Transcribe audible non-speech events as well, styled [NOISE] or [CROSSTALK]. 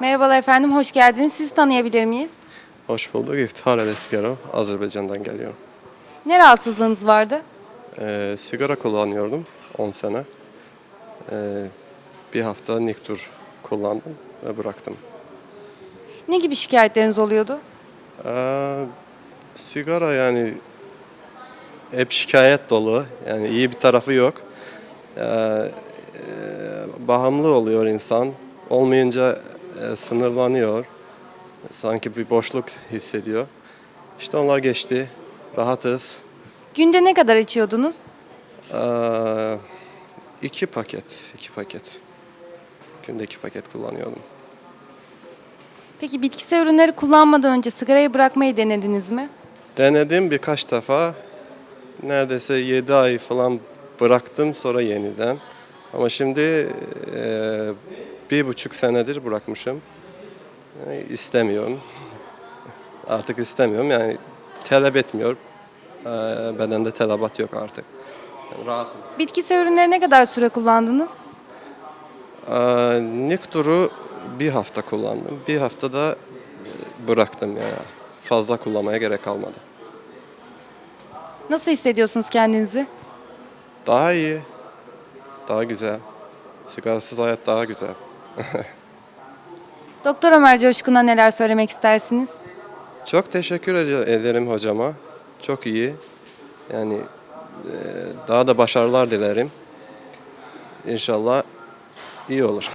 Merhabalar efendim, hoş geldiniz. Sizi tanıyabilir miyiz? Hoş bulduk. İftihar Eleskero. Azerbaycan'dan geliyorum. Ne rahatsızlığınız vardı? Ee, sigara kullanıyordum 10 sene. Ee, bir hafta Niktur kullandım ve bıraktım. Ne gibi şikayetleriniz oluyordu? Ee, sigara yani hep şikayet dolu. Yani iyi bir tarafı yok. Ee, e, bağımlı oluyor insan. Olmayınca e, sınırlanıyor. Sanki bir boşluk hissediyor. İşte onlar geçti. Rahatız. Günde ne kadar içiyordunuz? Ee, iki paket, iki paket. Günde iki paket kullanıyordum. Peki bitkisel ürünleri kullanmadan önce sigarayı bırakmayı denediniz mi? Denedim birkaç defa. Neredeyse 7 ay falan bıraktım sonra yeniden. Ama şimdi e, bir buçuk senedir bırakmışım. Yani istemiyorum. Artık istemiyorum yani talep etmiyor. Ee, bedende telebat yok artık. Yani rahatım. Bitkisel ürünleri ne kadar süre kullandınız? Ee, Niktur'u bir hafta kullandım. Bir haftada e, bıraktım yani. Fazla kullanmaya gerek kalmadı. Nasıl hissediyorsunuz kendinizi? Daha iyi. Daha güzel. Sigarasız hayat daha güzel. [LAUGHS] Doktor Ömer Coşkun'a neler söylemek istersiniz? Çok teşekkür ede- ederim hocama. Çok iyi. Yani e, daha da başarılar dilerim. İnşallah iyi olur.